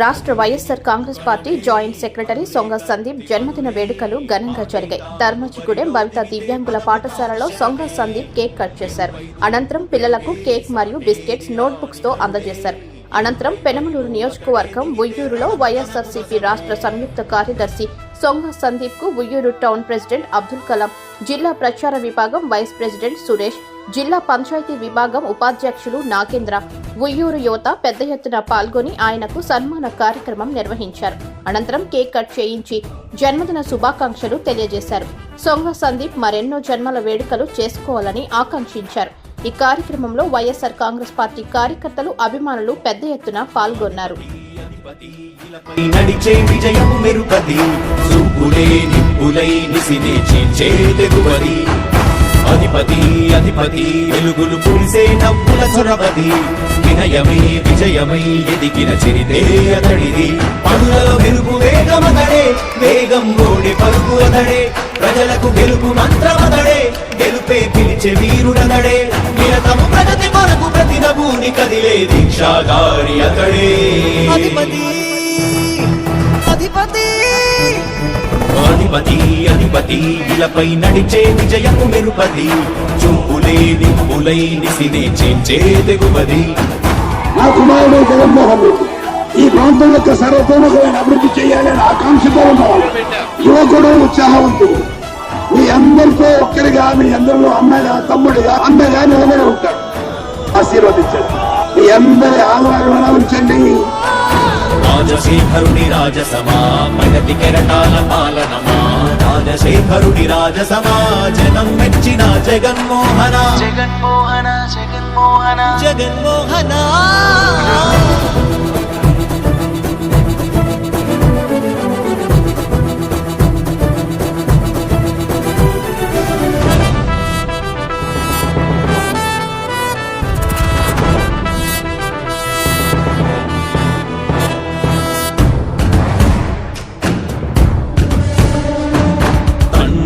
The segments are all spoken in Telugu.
రాష్ట్ర YSR Congress party joint secretary Songa Sandeep జన్మదిన వేడుకలు ఘనంగా జరిగాయి. ధర్మచిగూడెం బవిత దివ్యాంగుల పాఠశాలలో సొంగ సందీప్ కేక్ కట్ చేశారు. అనంతరం పిల్లలకు కేక్ మరియు బిస్కెట్స్ నోట్బుక్స్తో అందజేశారు. అనంతరం పెనమలూరు నియోజకవర్గం ఉయ్యూరులో వైఎస్ఆర్సీపీ రాష్ట్ర సంయుక్త కార్యదర్శి సొంగ సందీప్కు ఉయ్యూరు టౌన్ ప్రెసిడెంట్ అబ్దుల్ కలాం జిల్లా ప్రచార విభాగం వైస్ ప్రెసిడెంట్ సురేష్ జిల్లా పంచాయతీ విభాగం ఉపాధ్యక్షులు నాగేంద్ర. ఉయ్యూరు యువత పెద్ద ఎత్తున పాల్గొని ఆయనకు సన్మాన కార్యక్రమం నిర్వహించారు. అనంతరం కేక్ కట్ చేయించి జన్మదిన శుభాకాంక్షలు తెలియజేశారు. సొంగ సందీప్ మరెన్నో జన్మల వేడుకలు చేసుకోవాలని ఆకాంక్షించారు. ఈ కార్యక్రమంలో వైఎస్ఆర్ కాంగ్రెస్ పార్టీ కార్యకర్తలు అభిమానులు పెద్ద ఎత్తున పాల్గొన్నారు. నడిచే చూపులే నిప్పులై నిసినే అధిపతి అధిపతి వెలుగులు పులిసే నవ్వుల చొరవది వినయమై విజయమై ఎదిగిన చిరితే అతడిది. పనులలో వెలుగు వేగమతడే వేగం ఓడి పరుగు అతడే. ప్రజలకు గెలుపు మంత్రమతడే గెలుపే పిలిచే వీరుడనడే నిరతము ప్రగతి కొరకు ప్రతి నభూని కదిలే దీక్షాగారి అతడే. అధిపతి. అధిపతి అధిపతి. అధిపతి ఇలపై నడిచే విజయము మెరుపది. చూపులే నిప్పులై నిసినే చేంచే తెగువది. నా కుమారుడు జగన్మోహన్ రెడ్డి ఈ ప్రాంతం యొక్క సర్వతోముఖమైన అభివృద్ధి చేయాలని ఆకాంక్షతో ఉన్నవాడు. యువకుడు ఉత్సాహవంతుడు. మీ అందరితో ఒక్కరిగా మీ అందరిలో అన్నగా తమ్ముడిగా అన్నగా నిలబడి ఉంటాడు. ఆశీర్వదించండి. మీ అందరి ఆదరణ ఉంచండి. రాజశేఖరుని రాజసమా ప్రగతి కెరటాల పాలనమా? రాజశేఖరుని రాజసమా జనం మెచ్చిన జగన్మోహన. జగన్మోహన జగన్మోహన. జగన్మోహన.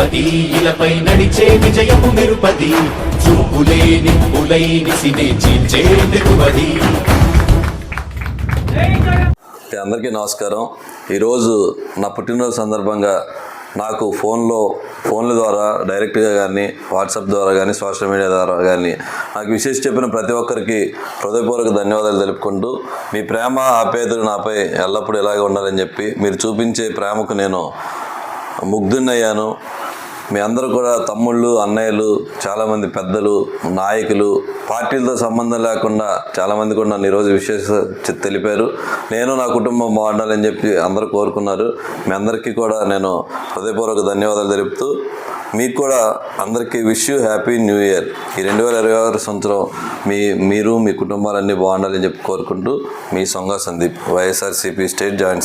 అధిపతి ఇలపై నడిచే విజయము మెరుపది చూపులే నిప్పులై నిసినే చీల్చే తెగువది అందరికీ నమస్కారం. ఈరోజు నా పుట్టినరోజు సందర్భంగా నాకు ఫోన్లో ఫోన్ల ద్వారా డైరెక్ట్గా కానీ వాట్సాప్ ద్వారా కానీ సోషల్ మీడియా ద్వారా కానీ నాకు విశేష చెప్పిన ప్రతి ఒక్కరికి హృదయపూర్వక ధన్యవాదాలు తెలుపుకుంటూ మీ ప్రేమ ఆపేదలు నాపై ఎల్లప్పుడూ ఇలాగే ఉండాలని చెప్పి మీరు చూపించే ప్రేమకు నేను ముగ్ధున్నయ్యాను మీ అందరూ కూడా తమ్ముళ్ళు అన్నయ్యలు చాలామంది పెద్దలు నాయకులు పార్టీలతో సంబంధం లేకుండా చాలామంది కూడా నన్ను ఈరోజు విశేష తెలిపారు. నేను నా కుటుంబం బాగుండాలని చెప్పి అందరూ కోరుకున్నారు. మీ అందరికీ కూడా నేను హృదయపూర్వక ధన్యవాదాలు తెలుపుతూ మీకు కూడా అందరికీ wish you happy new year ఈ రెండు వేల ఇరవై ఆరు సంవత్సరం మీ మీరు మీ కుటుంబాలన్నీ బాగుండాలని చెప్పి కోరుకుంటూ మీ Songa Sandeep YSRCP state joint